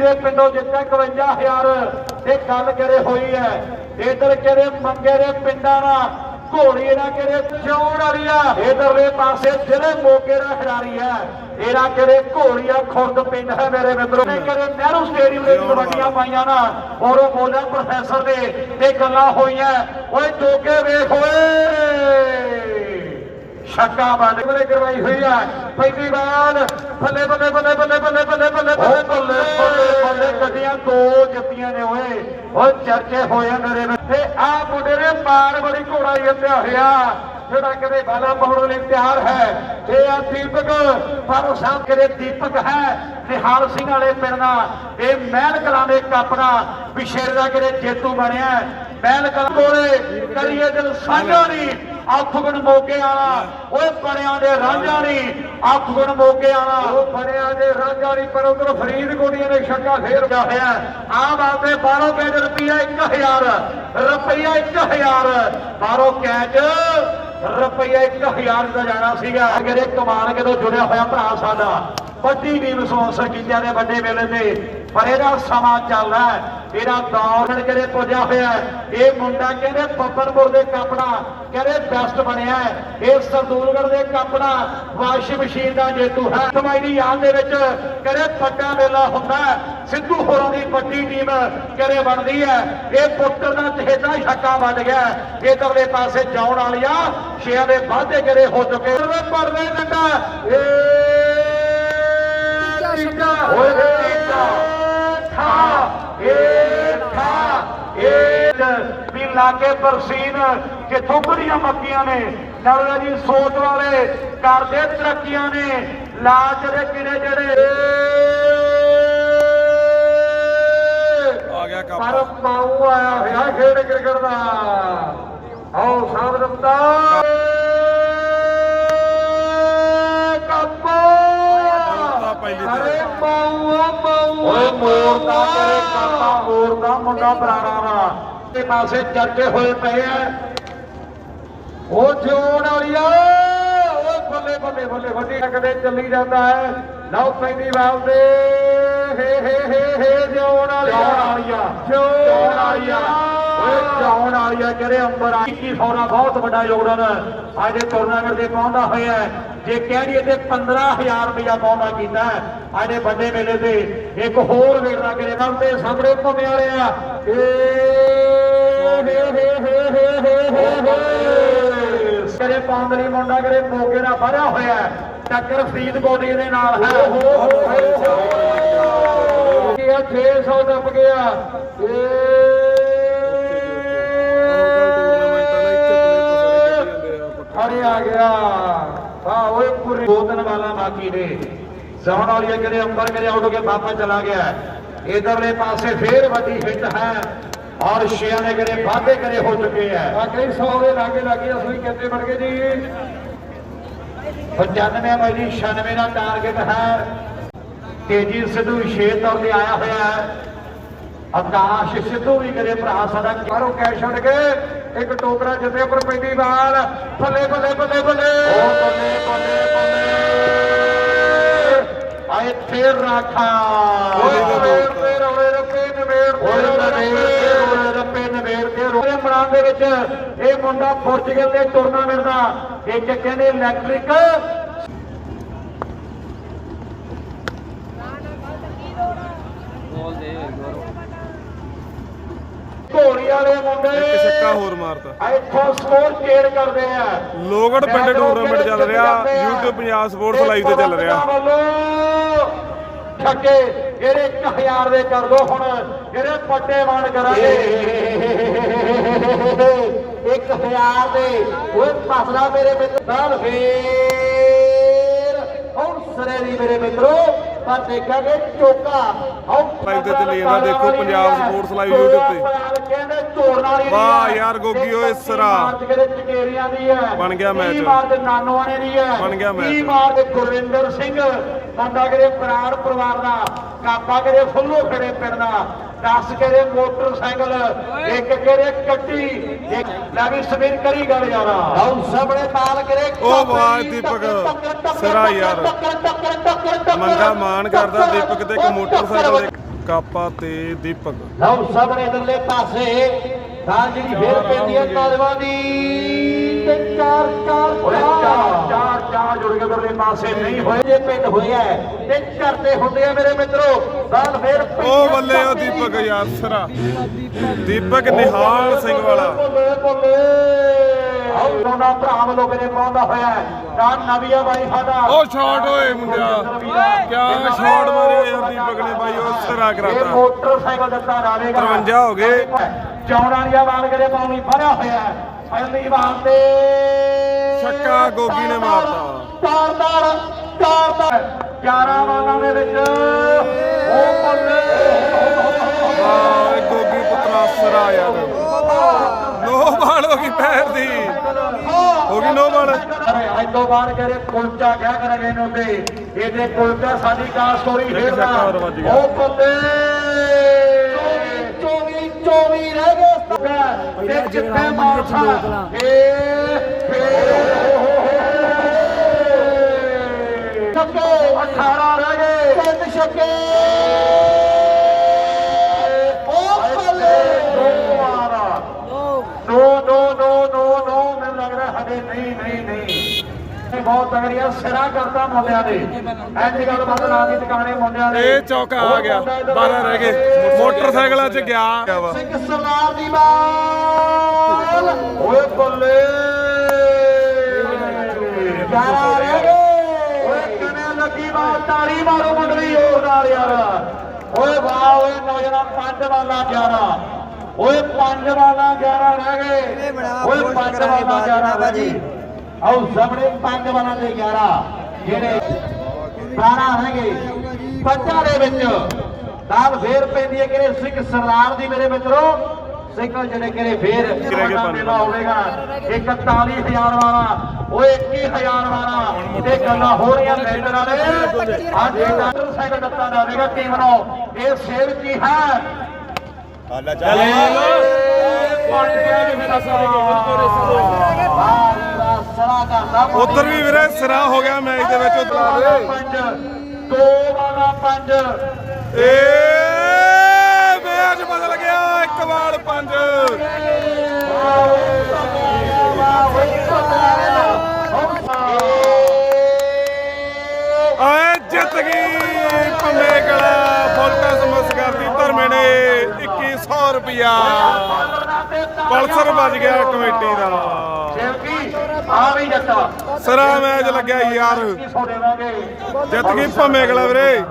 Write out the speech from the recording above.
ਦੇ ਪਿੰਡੋਂ ਜਿੱਤਿਆ 51000 ਇਹ ਗੱਲ ਕਰੇ ਹੋਈ ਹੈ ਇਧਰ ਕਿਹੜੇ ਮੰਗੇ ਦੇ ਪਿੰਡਾਂ ਦਾ ਘੋੜੀ ਇਹਨਾਂ ਕਿਹੜੇ ਚੌਣ ਵਾਲੀ ਆ ਇਧਰਲੇ ਪਾਸੇ ਜਿਹੜੇ ਮੋਗੇ ਦਾ ਖਿਡਾਰੀ ਹੈ ਇਹਦਾ ਕਿਹੜੇ ਘੋੜੀਆ ਖੁਰਦ ਪਿੰਡ ਹੈ ਮੇਰੇ ਮਿੱਤਰੋ ਨੇ ਕਿਹੜੇ ਨਹਿਰੂ ਸਟੇਡੀਅਮ ਦੇ ਕਬੱਡੀਆਂ ਪਾਈਆਂ ਨਾ ਔਰ ਉਹ ਬੋਲਿਆ ਪ੍ਰੋਫੈਸਰ ਦੇ ਤੇ ਗੱਲਾਂ ਹੋਈਆਂ ਓਏ ਜੋਗੇ ਵੇਖ ਓਏ ਛੱਕਾ ਬੰਦ ਕੋਲੇ ਕਰਵਾਈ ਹੋਈ ਆ ਪਹਿਲੀ ਵਾਰ ਬੱਲੇ ਬੱਲੇ ਬੱਲੇ ਬੱਲੇ ਬੱਲੇ ਬੱਲੇ ਬੱਲੇ ਬੱਲੇ ਬੱਲੇ ਬੱਲੇ ਬੱਲੇ ਦੋ ਜਿੱਤੀਆਂ ਨੇ ਓਏ। ਓ ਚਰਚੇ ਹੋਏ ਮੇਰੇ ਤੇ ਆ ਮੁੰਡੇ ਨੇ ਮਾਰ ਬੜੀ ਘੋੜਾ ਜਿੱਤਿਆ ਹੋਇਆ ਜਿਹੜਾ ਕਦੇ ਬਾਲਾ ਪਾਉਣ ਲਈ ਤਿਆਰ ਹੈ। ਇਹ ਆ ਦੀਪਕ, ਪਰ ਸਾਹਿਬ ਕਰੇ ਦੀਪਕ ਹੈ। ਨਿਹਾਲ ਸਿੰਘ ਵਾਲੇ ਪਿੰਡ ਦਾ। ਇਹ ਮਹਿਲ ਕਲਾਂ ਦੇ ਕੱਪ ਦਾ ਵਿਸ਼ੇਰ ਦਾ ਕਰੇ ਜੇਤੂ ਬਣਿਆ। ਮਹਿਲ ਕਲਾਂ ਕੋਲੇ ਕਰੀਏ ਦਿਲ ਸਾਂਝਾ ਨਹੀਂ। ਅਫਗਨ ਮੋਗੇ ਵਾਲਾ, ਓਏ ਬਣਿਆ ਦੇ ਰਾਂਝਾ ਨਹੀਂ ਅਫਗਨ ਮੋਗੇ ਵਾਲਾ। ਉਹ ਬਣਿਆ ਦੇ ਰਾਂਝਾ ਨਹੀਂ ਪਰ ਉਧਰ ਫਰੀਦਕੋਟੀਆਂ ਨੇ ਛੱਕਾ ਫੇਰ ਗਿਆ ਹੋਇਆ ਆ ਬਾਤੇ 12 ਕੈਚ ਰੁਪਈਆ 1000 ਰੁਪਈਆ 1000 ਬਾਹਰੋਂ ਕੈਚ ਰੁਪਈਆ 1000 ਦਾ ਜਾਣਾ ਸੀਗਾ। ਅਗਰੇ ਕਮਾਨ ਕਿਤੋਂ ਜੁੜਿਆ ਹੋਇਆ ਭਰਾ ਸਾਡਾ। ਵੱਡੀ ਟੀਮ ਸਪਾਂਸਰ ਕੀਤਿਆਂ ਨੇ ਵੱਡੇ ਮੇਲੇ ਤੇ, ਪਰ ਇਹਦਾ ਸਮਾਂ ਚੱਲਦਾ ਇਹਦਾ ਦੌਰ ਕਿਹੜੇ ਪੁੱਜਿਆ ਹੋਇਆ ਇਹ ਮੁੰਡਾ ਕਹਿੰਦੇ ਬੱਬਰਪੁਰ ਦੇ ਕੱਪੜਾ, ਕਹਿੰਦੇ ਬੈਸਟ ਬਣਿਆ ਇਹ ਸਰਦੂਲਗੜ੍ਹ ਦੇ ਕੱਪੜਾ, ਵਾਸ਼ਿੰਗ ਮਸ਼ੀਨ ਦਾ ਜੇਤੂ ਹੈ। ਕਮਾਈ ਦੀ ਯਾਦ ਦੇ ਵਿੱਚ ਕਹਿੰਦੇ ਵੱਡਾ ਮੇਲਾ ਹੁੰਦਾ ਸਿੱਧੂ ਹੋਰਾਂ ਦੀ ਵੱਡੀ ਟੀਮ ਕਹਿੰਦੇ ਬਣਦੀ ਹੈ। ਇਹ ਪੁੱਤਰ ਦਾ ਚਹੇਤਾ ਛੱਕਾ ਵੱਜ ਗਿਆ ਇਧਰਲੇ ਪਾਸੇ ਜਾਉਣ ਵਾਲੀਆਂ ਛੇਆਂ ਦੇ ਵਾਧੇ ਕਰੇ ਹੋ ਚੁੱਕੇ ਪਰਦੇ ਡੰਡਾ ਏ ਟੀਚਾ ਓਏ ਟੀਚਾ ਠਾ ਏ ਠਾ ਏ ਵੀ ਲਾਗੇ ਬਰਸੀਨ ਕਿੱਥੋਂ ਬੜੀਆਂ ਮੱਕੀਆਂ ਨੇ ਨਰਵਾ ਜੀ ਸੋਚ ਵਾਲੇ ਕਰਦੇ ਤਰੱਕੀਆਂ ਨੇ ਲਾਜ ਦੇ ਕਿਹੜੇ ਜਿਹੜੇ ਆ ਗਿਆ ਕੱਪ। ਪਰ ਮਾਊ ਆਇਆ ਹੋਇਆ ਖੇਡ ਕ੍ਰਿਕਟ ਦਾ। ਆਓ ਸਾਹਬ ਰਮਤਾ ਮੋੜਤਾ ਪਹਿਲੀ ਤੇ। ਅਰੇ ਮਾਊ ਮਾਊ ਓਏ ਮੋੜਦਾ ਕਰੇ ਕਾਪਾ ਮੋੜਦਾ ਮੁੰਡਾ ਬਰਾੜਾ ਦਾ ਤੇ ਪਾਸੇ ਚੱਟੇ ਹੋਏ ਪਏ ਆ। ਉਹ ਜਿਉਣ ਵਾਲੀਆ ਓਏ ਬੱਲੇ ਬੱਲੇ ਬੱਲੇ ਵੱਡੀ ਕਦੇ ਚੱਲੀ ਜਾਂਦਾ ਹੈ। ਲਓ ਪੈਂਦੀ ਵਾਲ ਦੇ ਹੇ ਹੇ ਹੇ ਹੇ ਜਿਉਣ ਵਾਲੀਆ। ਜਿਉਣ ਵਾਲੀਆ। ਓਏ ਜਿਉਣ ਵਾਲੀਆ ਕਰੇ ਅੰਬਰ ਆ 2100 ਦਾ ਬਹੁਤ ਵੱਡਾ ਯੋਗਦਾਨ ਅੱਜ ਟੂਰਨਾਮੈਂਟ ਦੇ ਪਹੁੰਚਦਾ ਹੋਇਆ ਹੈ। ਜੇ ਕਹਿ ਦਈਏ ਤੇ 15000 ਰੁਪਇਆ ਪਹੁੰਚਦਾ ਕੀਤਾ। ਦੇ ਵੱਡੇ ਮੇਲੇ ਤੇ ਇੱਕ ਹੋਰ ਵੇਖਦਾ ਕਰੇ ਨਾਲ ਦੇ ਸਾਹਮਣੇ ਵਾਲੇ ਆ। ਏ ਹੇ ਹੇ ਹੇ ਹੇ ਹੇ ਹੇ ਕਰੇ ਪਾਂਦਰੀ ਮੁੰਡਾ ਕਰੇ ਮੋਗੇ ਦਾ ਭਰਿਆ ਹੋਇਆ। ਟੱਕਰ ਫਰੀਦਕੋਟ ਦੇ ਨਾਲ ਹੈ। ਕੀ 600 ਦੱਬ ਗਿਆ ਹਰੇ ਆ ਗਿਆ। दो तीन गाल बाकी ने जोन और ये करे अंबर करे आउट होके वापस चला गया इधरले पासे फिर वही हिट है और शेयर ने करे वादे करे हो चुके हैं वाकई सौ के लागे लागे असली कहते बढ़ गए जी पचानवे बाई जी छियानवे का टारगेट है तेजी सिद्धू छे तौर से आया हुआ है ਹੈ ਆਕਾਸ਼ ਸਿੱਧੂ ਵੀ ਕਰੇ ਭਰਾ ਸਾਡਾ ਬਾਹਰੋਂ ਕੈਸ਼ ਛੱਡ ਕੇ ਇੱਕ ਟੋਕਰਾ ਜਿੱਤੇ ਪਰ ਪੈਂਦੀ ਬਾਲ ਬੱਲੇ ਬੱਲੇ ਬੱਲੇ ਬੱਲੇ। ਬੱਲੇ ਬੱਲੇ ਬੱਲੇ ਆਏ ਫੇਰ ਰਾਖਾ। ਓਏ ਨਵੇੜ ਤੇ ਰੋਲੇ ਰੱਪੇ ਨਵੇੜ ਓਏ ਨਵੇੜ ਤੇ ਰੋਲੇ ਰੱਪੇ ਨਵੇੜ ਤੇ ਰੋਲੇ ਮੜਾਂ ਦੇ ਵਿੱਚ ਇਹ ਮੁੰਡਾ ਪੁਰਤਗਾਲ ਦੇ ਟੂਰਨਾਮੈਂਟ ਦਾ। ਇੱਕ ਕਹਿੰਦੇ ਇਲੈਕਟ੍ਰਿਕ ਘੋੜੀ ਵਾਲੇ ਮੁੰਡੇ। ਇੱਕ ਸਿੱਕਾ ਹੋਰ ਮਾਰਤਾ। ਇੱਥੋਂ ਸਕੋਰ ਚੇੜ ਕਰਦੇ ਆ। ਲੋਗੜ ਪਿੰਡ ਟੂਰਨਾਮੈਂਟ ਚੱਲ ਰਿਹਾ। YouTube ਪੰਜਾਬ ਸਪੋਰਟਸ ਲਾਈਵ ਤੇ ਚੱਲ ਰਿਹਾ। ਛੱਕੇ ਇਹਦੇ 1000 ਦੇ ਕਰ ਦੋ ਹੁਣ ਇਹਦੇ ਪੱਟੇ ਵੰਡ ਕਰਾਂਗੇ। 1000 ਦੇ। ਓਏ ਫਸਲਾ ਮੇਰੇ ਮਿੱਤਰ। ਨਾਲ ਫੇਰ ਹੁਣ ਸਰੇ ਦੀ ਮੇਰੇ ਮਿੱਤਰੋ ਪਰ ਦੇਖਾਂਗੇ ਚੋਕਾ ਲਾਈਵ ਤੇ ਚੱਲੀ ਜਾਂਦਾ ਦੇਖੋ ਪੰਜਾਬ ਸਪੋਰਟਸ ਲਾਈਵ YouTube ਤੇ। ਵਾਹ ਯਾਰ ਗੋਗੀ ਓਏ ਸਰਾ। ਬਣ ਗਿਆ ਮੈਚ ਮਾਰ ਨਾਨੋਆਣੇ ਦੀ ਹੈ। ਬਣ ਗਿਆ ਮੈਚ ਕੀ ਮਾਰ ਦੇ ਗੁਰਵਿੰਦਰ ਸਿੰਘ। ਬੰਦਾ ਕਿਤੇ ਪ੍ਰਾਣ ਪਰਿਵਾਰ ਦਾ। ਕਾਪਾ ਕਿਤੇ ਫੁੱਲੋ ਖੜੇ ਪਿੰਡ ਦਾ। 10 ਕਿਹੜੇ ਮੋਟਰਸਾਈਕਲ ਇੱਕ ਕਿਹੜੇ ਕੱਟੀ ਇੱਕ ਲੈ ਵੀ ਸਮੀਰ ਕਰੀ ਗੱਲ ਯਾਰਾ। ਆਉ ਸਾਹਮਣੇ ਤਾਲ ਕਰੇ ਓ ਵਾਹ ਦੀਪਕ, ਸਿਰਾ ਯਾਰ। ਮੰਗਾ ਮਾਣ ਕਰਦਾ ਦੀਪਕ ਤੇ ਇੱਕ ਮੋਟਰਸਾਈਕਲ ਦੇ ਕਾਪਾ ਤੇ ਦੀਪਕ। ਲਓ ਸਾਹਮਣੇ ਇਧਰਲੇ ਪਾਸੇ ਤਾਂ ਜਿਹੜੀ ਫੇਰ ਪੈਂਦੀ ਹੈ ਕਾਲਵਾ ਦੀ। ਤੇ ਚਾਰ ਚਾਰ ਚਾਰ ਚਾਰ। ਚਾਰ ਜੁੜ ਕੇ ਇਧਰਲੇ ਪਾਸੇ ਨਹੀਂ ਹੋਏ ਜੇ ਪਿੰਡ ਹੋਇਆ ਤੇ ਚਰਤੇ ਹੁੰਦੇ ਆ ਮੇਰੇ ਮਿੱਤਰੋ। ਬਾਲ ਫੇਰ ਉਹ ਬੱਲੇ ਉਹ ਦੀਪਕ ਯਾਰ ਸਰਾ। ਦੀਪਕ ਨਿਹਾਲ ਸਿੰਘ ਵਾਲਾ। ਦੋਨਾਂ ਭਰਾ ਵੱਲੋਂ ਮੇਰੇ ਪਾਉਂਦਾ ਹੋਇਆ ਹੈ। ਤਾਂ ਨਵੀਆ ਬਾਈ ਸਾਡਾ। ਉਹ ਸ਼ਾਟ ਹੋਏ ਮੁੰਡਿਆ ਕਿਆ ਸ਼ਾਟ ਮਾਰਿਆ ਯਾਰ ਦੀਪਕ ਨੇ ਬਾਈ ਉਹ ਸਰਾ ਇਹ ਕਰਾਤਾ ਮੋਟਰਸਾਈਕਲ ਦਿੱਤਾ ਜਾਵੇਗਾ। 53 ਹੋ ਗਏ। ਦੀਆਂ ਵਾਲ ਕਰੇ ਪਾਉਣੀ ਫੜਿਆ ਹੋਇਆ। ਪਹਿਲੀ ਵਾਰ ਤੇ ਛੱਕਾ ਗੋਗੀ ਨੇ ਮਾਰਤਾ। ਤਾਰ ਤਾਰ 11 ਵਾਲਾਂ ਦੇ ਵਿੱਚ। ਉਹ ਬੱਲੇ ਵਾਹ ਗੋਗੀ ਪੁੱਤਰਾ ਸਰਾ ਯਾਰ ਨੋ। ਬਾਲ ਹੋ ਗਈ ਪੈਰ ਦੀ। ਹੋ ਗਈ ਨੋ ਬਾਲ ਅੱਜ ਤੋਂ ਬਾਅਦ ਕਰੇ ਕੁਲਚਾ ਕਿਆ ਕਰਾਂਗੇ ਇਹਨੂੰ ਤੇ ਇਹਦੇ ਕੁਲਚਾ ਸਾਡੀ ਕਾਰ ਸਟੋਰੀ ਗਿਆ। ਉਹ ਬੱਲੇ ਰਹਿ ਗਏ ਤੇ ਕਿੱਥੇ ਮਾਰਦਾ ਇਹ ਛੱਕੇ 18 ਰਹਿ ਗਏ ਤਿੰਨ ਛੱਕੇ ਇਹ ਬਹੁਤ ਤਗੜੀਆ ਸਿਰਾ ਕਰਤਾ ਮੁੰਡਿਆਂ ਨੇ। ਐਂਜ ਗੱਲ ਬਾਤ ਨਾ ਦੀ ਟਿਕਾਣੇ ਮੁੰਡਿਆਂ ਨੇ ਇਹ ਚੌਕਾ ਆ ਗਿਆ 12 ਰਹਿ ਗਏ। ਮੋਟਰਸਾਈਕਲਾਂ 'ਚ ਗਿਆ। ਵਾ। ਸਿੰਘ ਸਰਦਾਰ ਦੀ ਬਾਲ। ਓਏ ਬੱਲੇ। ਯਾਰਾ ਰਹਿ ਗਏ। ਓਏ ਲੱਗੀ ਬਾਲ? ਤਾੜੀ ਮਾਰੋ ਮੁੰਡਲੀ ਹੋਰ ਨਾਲ ਯਾਰ। ਓਏ ਵਾਹ ਓਏ ਨੌਜਵਾਨ ਪੰਜ ਵਾਲਾ 11 ਓਏ ਪੰਜ ਵਾਲਾ 11 ਰਹਿ ਗਏ। ਓਏ ਪੰਜ ਵਾਲਾ 11 ਰਹਿ ਗਏ। ਆਓ ਸਾਹਮਣੇ ਪੰਜ ਵਾਲਾ ਤੇ 11 ਜਿਹੜੇ 12 ਰਹਿ ਗਏ ਪੰਜਾਂ ਦੇ ਵਿੱਚ ਦਾਲ ਫੇਰ ਪੈਂਦੀ ਹੈ ਕਿਰੇ ਸਿੰਘ ਸਰਦਾਰ ਦੀ ਮੇਰੇ ਮਿੱਤਰੋ ਸਿੰਘ ਜਿਹੜੇ ਕਿਰੇ ਫੇਰ ਪੰਜ ਮੇਲਾ ਹੋਵੇਗਾ 41000 ਵਾਲਾ ਓਏ 21000 ਵਾਲਾ ਇਹ ਗੱਲਾਂ ਹੋ ਰਹੀਆਂ ਮੈਂਟਰਾਂ ਨੇ ਅੱਜ ਇਹ ਡਾਕਟਰ ਸਾਈਕਲ ਦਿੱਤਾ ਜਾਵੇਗਾ ਟੀਮ ਨੂੰ ਇਹ ਸੇਵ ਕੀ ਹੈ? ਹਾਲਾ ਚਲੇ ਪਹੁੰਚ ਗਿਆ ਜੀ ਮੇਰਾ ਸਾਰਾ। ਸਰਾ ਕਰਦਾ ਉਧਰ ਵੀ ਵੀਰੇ ਸਿਰਾ ਹੋ ਗਿਆ ਮੈਚ ਦੇ ਵਿੱਚ। ਉਧਰ ਪੰਜ ਦੋ ਵਾਲਾ ਪੰਜ। ਏ ਮੈਚ ਬਦਲ ਗਿਆ ਇੱਕ ਵਾਰ ਪੰਜ। ਆਏ ਜਿੱਤ ਗਈ ਕਲਾ ਫੁਲਕਾ ਸਮਸ ਕਰਦੀ ਧਰਮੇ ਨੇ 2100 ਰੁਪਿਆ ਪਲਸਰ ਵੱਜ ਗਿਆ ਕਮੇਟੀ ਦਾ। ਆ ਵੀ ਜੱਟਾ ਸਰਾ ਮੈਚ ਲੱਗਿਆ ਯਾਰ। ਜਿੱਤ ਗਈ ਭੰਮੇ ਕਲਾ ਵੀਰੇ।